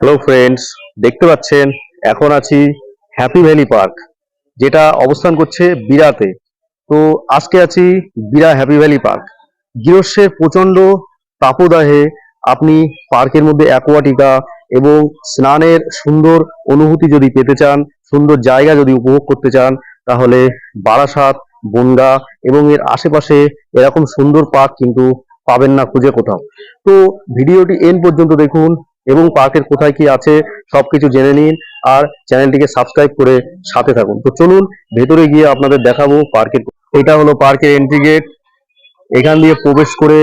Hello friends দেখতে পাচ্ছেন, এখন আছি হ্যাপি ভ্যালি পার্ক যেটা অবস্থান করছে বিরাতে। তো আজকে আছি বিরা হ্যাপি ভ্যালি পার্ক গ্রীষ্মের প্রচণ্ড তাপদাহে আপনি পার্কের মধ্যে অ্যাকোয়াটিকা এবং স্নানের সুন্দর অনুভূতি যদি পেতে চান, সুন্দর জায়গা যদি উপভোগ করতে চান, তাহলে বারাসাত, বনগা এবং এর আশেপাশে এরকম সুন্দর পার্ক কিন্তু পাবেন না খুঁজে কোথাও। তো ভিডিওটি এন পর্যন্ত দেখুন এবং পার্কের কোথায় কি আছে, সবকিছু জেনে নিন আর চ্যানেলটিকে সাবস্ক্রাইব করে সাথে থাকুন। তো চলুন, ভেতরে গিয়ে আপনাদের দেখাবো পার্কের এটা হলো পার্কের এন্ট্রি গেট এখান দিয়ে প্রবেশ করে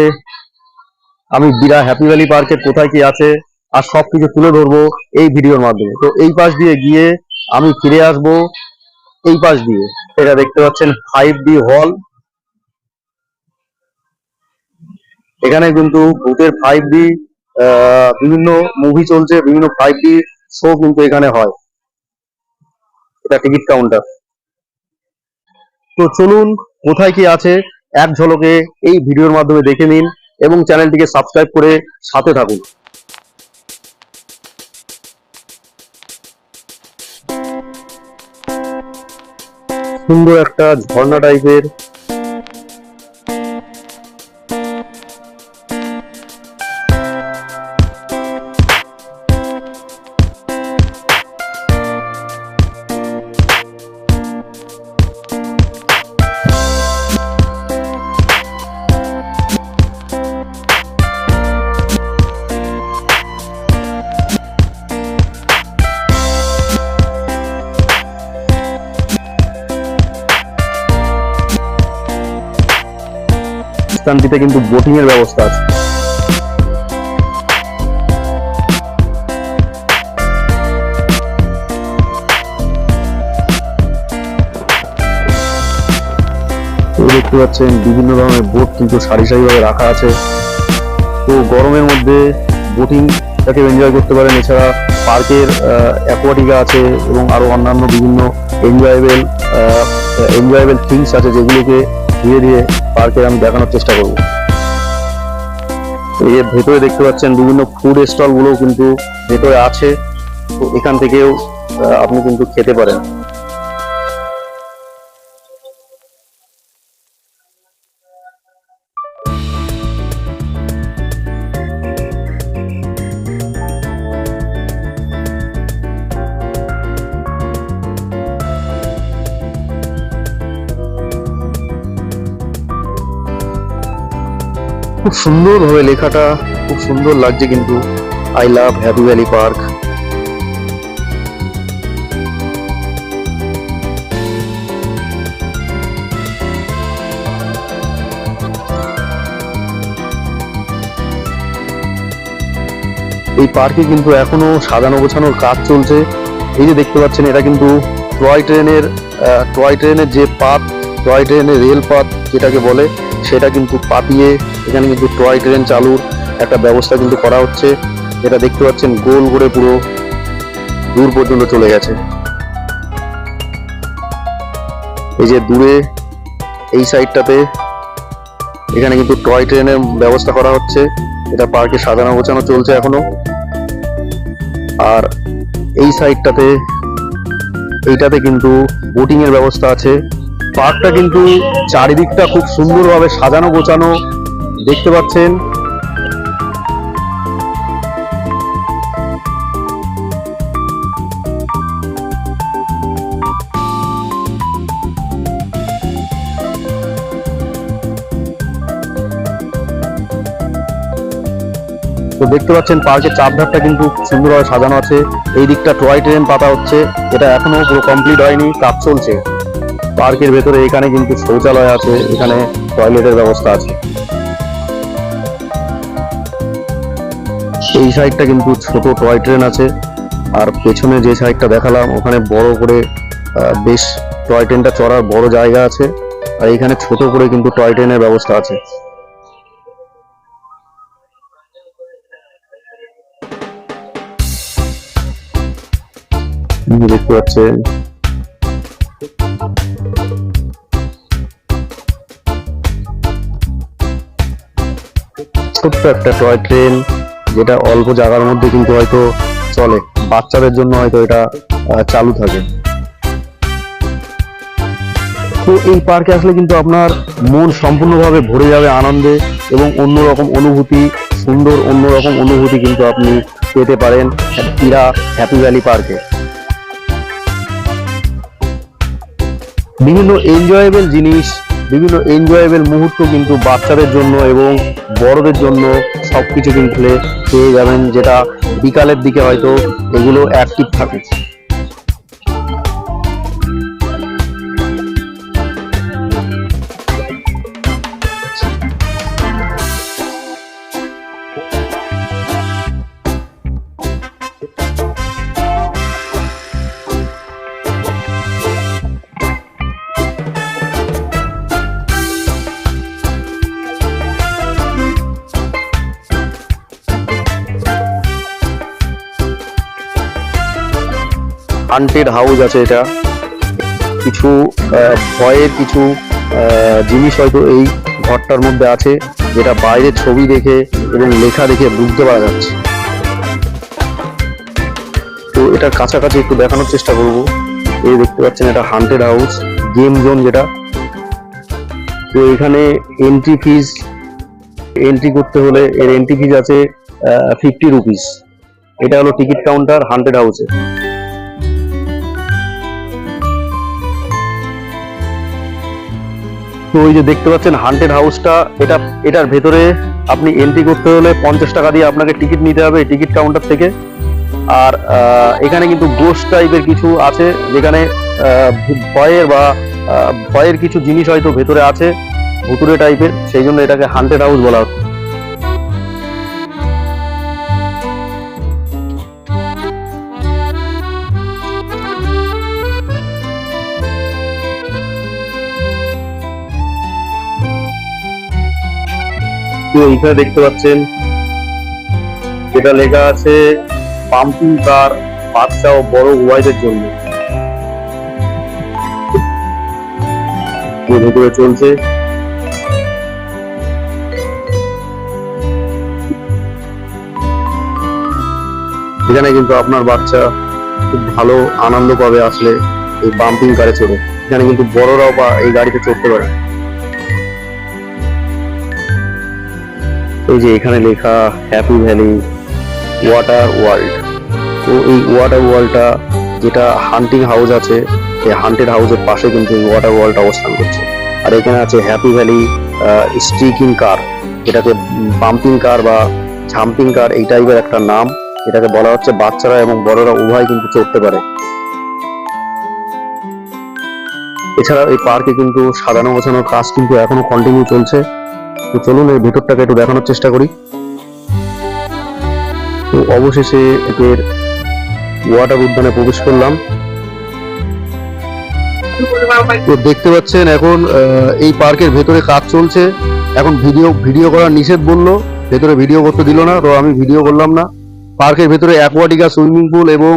আমি বিরা হ্যাপি ভ্যালি পার্কের কোথায় কি আছে আর সবকিছু তুলে ধরবো এই ভিডিওর মাধ্যমে। তো এই পাশ দিয়ে গিয়ে আমি ফিরে আসব এই পাশ দিয়ে। এটা দেখতে পাচ্ছেন ফাইভ ডি হল। এখানে কিন্তু ভূতের ফাইভ ডি বিভিন্ন মুভি চলছে, বিভিন্ন ফাইভ ডি শো কিন্তু এখানে হয়। এটা টিকিট কাউন্টার তো চলুন, কোথায় কি আছে, এক ঝলকে এই ভিডিওর মাধ্যমে দেখে নিন এবং চ্যানেলটিকে সাবস্ক্রাইব করে সাথে থাকুন। সুন্দর একটা ঝর্ণা টাইপের স্থানটিতে কিন্তু বোটিং এর ব্যবস্থা আছে। দেখতে পাচ্ছেন, বিভিন্ন ধরনের বোট কিন্তু সারি সারি ভাবে রাখা আছে। তো গরমের মধ্যে বোটিং বোটিংটাকে এনজয় করতে পারেন। এছাড়া পার্কের অ্যাকোয়াটিকা আছে এবং আরও অন্যান্য বিভিন্ন এনজয়েবল এনজয়েবল থিংস আছে যেগুলোকে ধীরে দিয়ে পার্কে আমি দেখানোর চেষ্টা করব। এর ভেতরে দেখতে পাচ্ছেন বিভিন্ন ফুড স্টলগুলো কিন্তু ভেতরে আছে। তো এখান থেকেও আপনি কিন্তু খেতে পারেন। খুব সুন্দর ভাবে লেখাটা খুব সুন্দর লাগছে কিন্তু। I love Happy Valley park এই পার্কে কিন্তু এখনও সাজানো গোছানোর কাজ চলছে। এই যে দেখতে পাচ্ছেন, এটা কিন্তু টয় ট্রেনের টয় ট্রেনের যে পাত টয় ট্রেনের রেল পাত যেটাকে বলে, সেটা কিন্তু পাতিয়ে এখানে কিন্তু টয় ট্রেন চালুর একটা ব্যবস্থা কিন্তু করা হচ্ছে। যেটা দেখতে পাচ্ছেন, গোল করে পুরো দূর পর্যন্ত চলে গেছে। এই যে দূরে, এই সাইডটাতে এখানে কিন্তু টয় ট্রেনের ব্যবস্থা করা হচ্ছে। এটা পার্কে সাজানো গোছানো চলছে এখনও। আর এই সাইডটাতে এইটাতে কিন্তু বোটিং এর ব্যবস্থা আছে। পার্কটা কিন্তু চারিদিকটা খুব সুন্দরভাবে সাজানো গোছানো। দেখতে পাচ্ছেন। তো দেখতে পাচ্ছেন, পার্কের চারধারটা কিন্তু সুন্দরভাবে সাজানো আছে। এই দিকটা টয় ট্রেন পাতা হচ্ছে। এটা এখনও পুরো কমপ্লিট হয়নি, কাজ চলছে। পার্কের ভেতরে এখানে কিন্তু শৌচালয় আছে, এখানে টয়লেটের ব্যবস্থা আছে। এই সাইডটা কিন্তু ছোট টয় ট্রেন আছে। আর পেছনে যে সাইডটা দেখালাম, ওখানে বড় করে বেশ টয় ট্রেনটা চড়ার বড় জায়গা আছে। আর এখানে ছোট করে কিন্তু টয় ট্রেনের ব্যবস্থা আছে। দেখতে পাচ্ছেন। ছোট্ট একটা টয় ট্রেন যেটা অল্প জায়গার মধ্যে কিন্তু হয়তো চলে। বাচ্চাদের জন্য হয়তো এটা চালু থাকে। তো এই পার্কে আসলে কিন্তু আপনার মন সম্পূর্ণভাবে ভরে যাবে আনন্দে এবং অন্যরকম অনুভূতি, সুন্দর অন্যরকম অনুভূতি কিন্তু আপনি পেতে পারেন ইরা হ্যাপি ভ্যালি পার্কে বিভিন্ন এনজয়েবল জিনিস বিভিন্ন এনজয়েবল মুহূর্ত কিন্তু বাচ্চাদের জন্য এবং বড়দের জন্য সব কিছু কিন্তু পেয়ে যাবেন, যেটা বিকালের দিকে হয়তো এগুলো অ্যাক্টিভ থাকে। হান্টেড হাউস আছে এটা। কিছু ভয়ের কিছু জিনিস হয়তো এই ঘরটার মধ্যে আছে, যেটা বাইরে ছবি দেখে এবং লেখা দেখে বুঝতে পারা যাচ্ছে। তো এটার কাছাকাছি একটু দেখানোর চেষ্টা করব। এই দেখতে পাচ্ছেন এটা হান্টেড হাউস গেম জোন যেটা। তো এখানে এন্ট্রি ফিজ এন্ট্রি করতে হলে এর এন্ট্রি ফিজ আছে ফিফটি রুপিস এটা হলো টিকিট কাউন্টার হান্টেড হাউসে তো ওই যে দেখতে পাচ্ছেন হান্টেড হাউসটা এটা, এটার ভেতরে আপনি এন্ট্রি করতে হলে পঞ্চাশ টাকা দিয়ে আপনাকে টিকিট নিতে হবে টিকিট কাউন্টার থেকে। আর এখানে কিন্তু গোস টাইপের কিছু আছে, যেখানে ভয়ের বা ভয়ের কিছু জিনিস হয়তো ভেতরে আছে ভুতুরে টাইপের সেই জন্য এটাকে হান্টেড হাউস বলা হচ্ছে। এইখানে দেখতে পাচ্ছেন যেটা লেখা আছে, পাম্পিং কার বাচ্চা ও বড় উভয়দের জন্য। চলছে। এখানে কিন্তু আপনার বাচ্চা খুব ভালো আনন্দ পাবে আসলে এই পাম্পিং কারে চড়ে। এখানে কিন্তু বড়রাও বা এই গাড়িতে চড়তে পারে। এই যে এখানে লেখা হ্যাপি ভ্যালি ওয়াটার ওয়ার্ল্ড তো এই ওয়াটার ওয়ার্ল্ডটা যেটা হান্টিং হাউস আছে, এই হান্টেড হাউসের পাশে কিন্তু ওয়াটার ওয়ার্ল্ড অবস্থান করছে। আর এখানে আছে হ্যাপি ভ্যালি স্ট্রিকিং কার এটাকে পাম্পিং কার বা ঝাম্পিং কার এই টাইপের একটা নাম। এটাকে বলা হচ্ছে বাচ্চারা এবং বড়রা উভয় কিন্তু চড়তে পারে। এছাড়া এই পার্কে কিন্তু সাজানো গোছানোর কাজ কিন্তু এখনও কন্টিনিউ চলছে। তো চলুন এই ভেতরটাকে একটু দেখানোর চেষ্টা করি। তো অবশেষে এদের ওয়াটার উদ্যানে প্রবেশ করলাম। তো দেখতে পাচ্ছেন এখন এই পার্কের ভেতরে কাজ চলছে। এখন ভিডিও ভিডিও করার নিষেধ বলল, ভেতরে ভিডিও করতে দিল না, তো আমি ভিডিও করলাম না। পার্কের ভেতরে অ্যাকোয়াটিকা, সুইমিং পুল এবং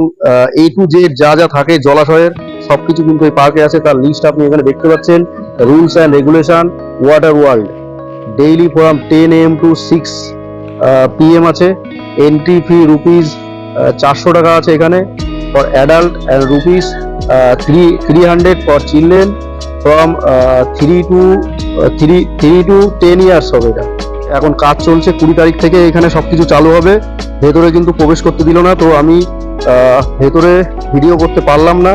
এ টু জেড যা যা থাকে জলাশয়ের, সবকিছু কিন্তু এই পার্কে আছে। তার লিস্ট আপনি এখানে দেখতে পাচ্ছেন। Rules and regulation Water World daily from ten AM to six PM আছে। এন্ট্রি ফি রুপিস চারশো টাকা আছে এখানে। For adult and rupees three three hundred for children from three to three three to ten years হবে এটা। এখন কাজ চলছে কুড়ি তারিখ থেকে এখানে সবকিছু চালু হবে। ভেতরে কিন্তু প্রবেশ করতে দিল না, তো আমি ভেতরে ভিডিও করতে পারলাম না।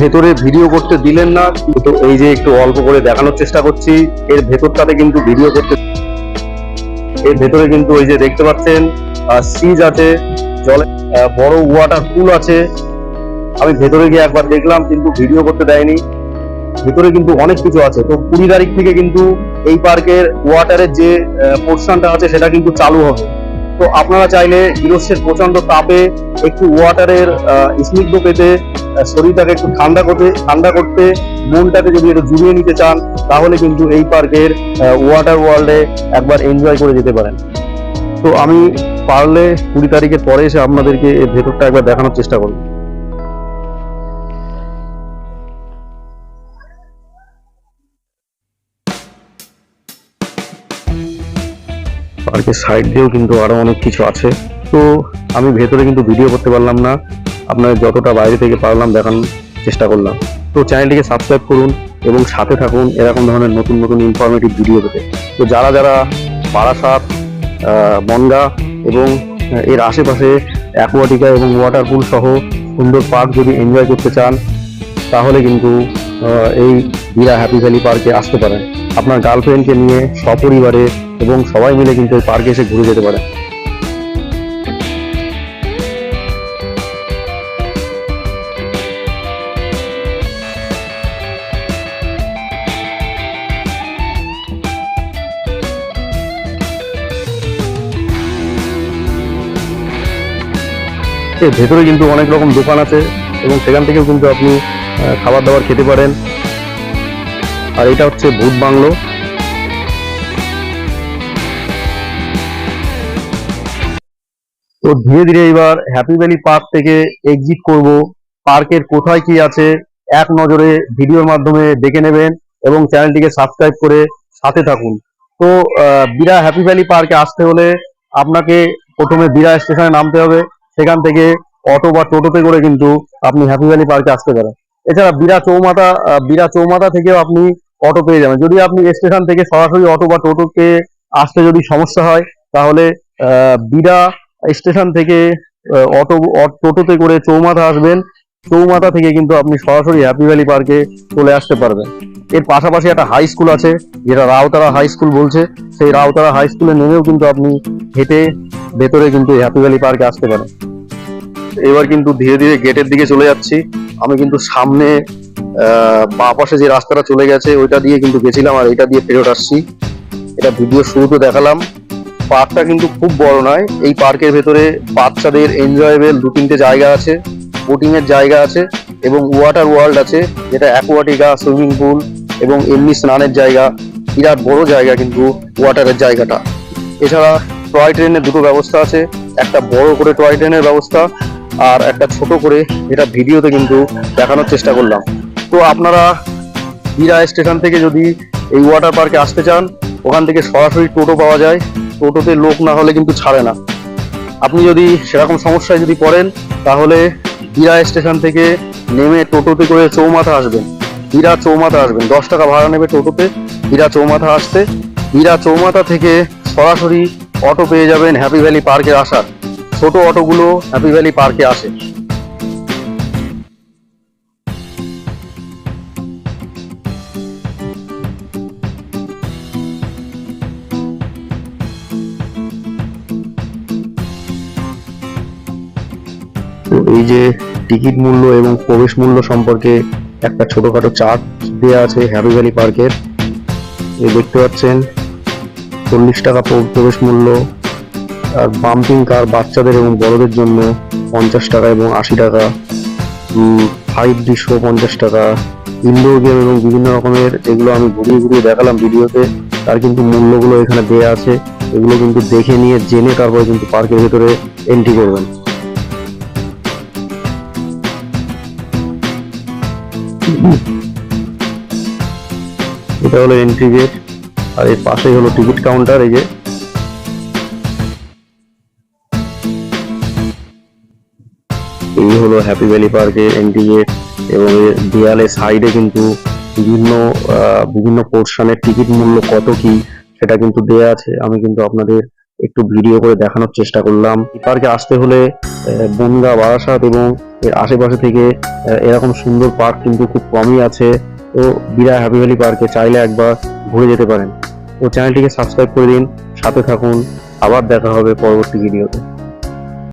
ভেতরে ভিডিও করতে দিলেন না তো এই যে একটু অল্প করে দেখানোর চেষ্টা করছি, এর ভেতরটাতে কিন্তু ভিডিও করতে এর ভেতরে কিন্তু ওই যে দেখতে পাচ্ছেন সিজ আছে, জলে বড় ওয়াটার পুল আছে। আমি ভেতরে গিয়ে একবার দেখলাম, কিন্তু ভিডিও করতে দেয়নি। ভেতরে কিন্তু অনেক কিছু আছে। তো কুড়ি তারিখ থেকে কিন্তু এই পার্কের ওয়াটারের যে পোর্শনটা আছে, সেটা কিন্তু চালু হবে। তো আপনারা চাইলে গৃহস্থের প্রচণ্ড তাপে একটু ওয়াটারের স্নিগ্ধ পেতে শরীরটাকে একটু ঠান্ডা করতে ঠান্ডা করতে, মনটাকে যদি একটু জুড়িয়ে নিতে চান, তাহলে কিন্তু এই পার্কের ওয়াটার ওয়ার্ল্ডে একবার এনজয় করে যেতে পারেন। তো আমি পারলে কুড়ি তারিখের পরে এসে আপনাদেরকে ভেতরটা একবার দেখানোর চেষ্টা করব। পার্কের সাইড দিয়েও কিন্তু আরও অনেক কিছু আছে। তো আমি ভেতরে কিন্তু ভিডিও করতে পারলাম না। আপনার যতটা বাইরে থেকে পারলাম দেখানোর চেষ্টা করলাম। তো চ্যানেলটিকে সাবস্ক্রাইব করুন এবং সাথে থাকুন এরকম ধরনের নতুন নতুন ইনফরমেটিভ ভিডিও পেতে। তো যারা যারা বারাসাত বনগা এবং এর আশেপাশে অ্যাকোয়াটিকা এবং ওয়াটার পুল সহ সুন্দর পার্ক যদি এনজয় করতে চান, তাহলে কিন্তু এই বীরা হ্যাপি ভ্যালি পার্কে আসতে পারেন। আপনার গার্লফ্রেন্ডকে নিয়ে সপরিবারে এবং সবাই মিলে কিন্তু এই পার্কে এসে ঘুরে যেতে পারে। ভেতরে কিন্তু অনেক রকম দোকান আছে এবং সেখান থেকেও কিন্তু আপনি খাবার দাবার খেতে পারেন। আর এটা হচ্ছে ভূত বাংলো। তো ধীরে ধীরে এবার হ্যাপি ভ্যালি পার্ক থেকে এক্সিট করব। পার্কের কোথায় কি আছে, এক নজরে ভিডিওর মাধ্যমে দেখে নেবেন এবং চ্যানেলটিকে সাবস্ক্রাইব করে সাথে থাকুন। তো বিরা হ্যাপি ভ্যালি পার্কে আসতে হলে আপনাকে প্রথমে বিরা স্টেশনে নামতে হবে। সেখান থেকে অটো বা টোটোতে করে কিন্তু আপনি হ্যাপি ভ্যালি পার্কে আসতে পারেন। এছাড়া বিরা চৌমাথা বিরা চৌমাথা থেকেও আপনি অটো পেয়ে যাবেন। যদি আপনি স্টেশন থেকে সরাসরি অটো বা টোটোতে আসতে যদি সমস্যা হয়, তাহলে বিরা স্টেশন থেকে অটো টোটোতে করে চৌমাথা আসবেন। চৌমাথা থেকে কিন্তু আপনি সরাসরি হ্যাপি ভ্যালি পার্কে চলে আসতে পারবেন। এর পাশাপাশি একটা হাই স্কুল আছে, যেটা রাউতারা হাই স্কুল বলছে। সেই রাউতারা হাই স্কুলে নেমেও কিন্তু আপনি হেঁটে ভেতরে কিন্তু হ্যাপি ভ্যালি পার্কে আসতে পারেন। এবার কিন্তু ধীরে ধীরে গেটের দিকে চলে যাচ্ছি। আমি কিন্তু সামনে বাঁ পাশে যে রাস্তাটা চলে গেছে, ওইটা দিয়ে কিন্তু গেছিলাম আর এটা দিয়ে ফেরত আসছি। এটা ভিডিও শুরুতে দেখালাম। পার্কটা কিন্তু খুব বড় নয়। এই পার্কের ভেতরে বাচ্চাদের এনজয়েবল দু তিনটে জায়গা আছে বোটিং এর জায়গা আছে এবং ওয়াটার ওয়ার্ল্ড আছে, যেটা অ্যাকোয়াটিকা সুইমিং পুল এবং এমনি স্নানের জায়গা। বিরাট বড় জায়গা কিন্তু ওয়াটারের জায়গাটা। এছাড়া টয় ট্রেনের দুটো ব্যবস্থা আছে, একটা বড় করে টয় ট্রেনের ব্যবস্থা আর একটা ছোট করে এটা ভিডিওতে কিন্তু দেখানোর চেষ্টা করলাম। তো আপনারা বিরা স্টেশন থেকে যদি এই ওয়াটার পার্কে আসতে চান, ওখান থেকে সরাসরি টোটো পাওয়া যায়। টোটোতে লোক না হলে কিন্তু ছাড়ে না। আপনি যদি সেরকম সমস্যায় যদি পড়েন, তাহলে বিরা স্টেশন থেকে নেমে টোটোতে করে চৌমাথা আসবেন। বিরা চৌমাথা আসবেন। দশ টাকা ভাড়া নেবে টোটোতে। বিরা চৌমাথা আসতে। বিরা চৌমাথা থেকে সরাসরি অটো পেয়ে যাবেন হ্যাপি ভ্যালি পার্কে আসার। ছোট অটোগুলো হ্যাপি ভ্যালি পার্কে আসে। তো এই যে টিকিট মূল্য এবং প্রবেশ মূল্য সম্পর্কে একটা ছোটখাটো চার্ট দেওয়া আছে হ্যাপি ভ্যালি পার্কের। এই দেখতে পাচ্ছেন, চল্লিশ টাকা প্র- প্রবেশ মূল্য, আর বাম্পিং কার বাচ্চাদের এবং বড়দের জন্য পঞ্চাশ টাকা এবং আশি টাকা ফাইভ দৃশ্য পঞ্চাশ টাকা ইনডোর গেম এবং বিভিন্ন রকমের এগুলো আমি ঘুরিয়ে ঘুরিয়ে দেখালাম ভিডিওতে, তার কিন্তু মূল্যগুলো এখানে দেয়া আছে, এগুলো কিন্তু দেখে নিয়ে জেনে তারপরে কিন্তু পার্কের ভেতরে এন্ট্রি করবেন। এটা হলো এন্ট্রি গেট আর এর পাশেই হলো টিকিট কাউন্টার এই যে। এই হলো হ্যাপি ভ্যালি পার্কের এন্ট্রি গেট এবং এর দেয়ালে সাইডে কিন্তু বিভিন্ন বিভিন্ন পোর্শনের টিকিট মূল্য কত কি, সেটা কিন্তু দেয়া আছে। আমি কিন্তু আপনাদের একটু ভিডিও করে দেখানোর চেষ্টা করলাম। পার্কে আসতে হলে বনগা, বারাসাত এবং এর আশেপাশে থেকে এরকম সুন্দর পার্ক কিন্তু খুব কমই আছে। তো বিরা হ্যাপি ভ্যালি পার্কে চাইলে একবার ঘুরে যেতে পারেন। ও চ্যানেলটিকে সাবস্ক্রাইব করে দিন, সাথে থাকুন। আবার দেখা হবে পরবর্তী ভিডিওতে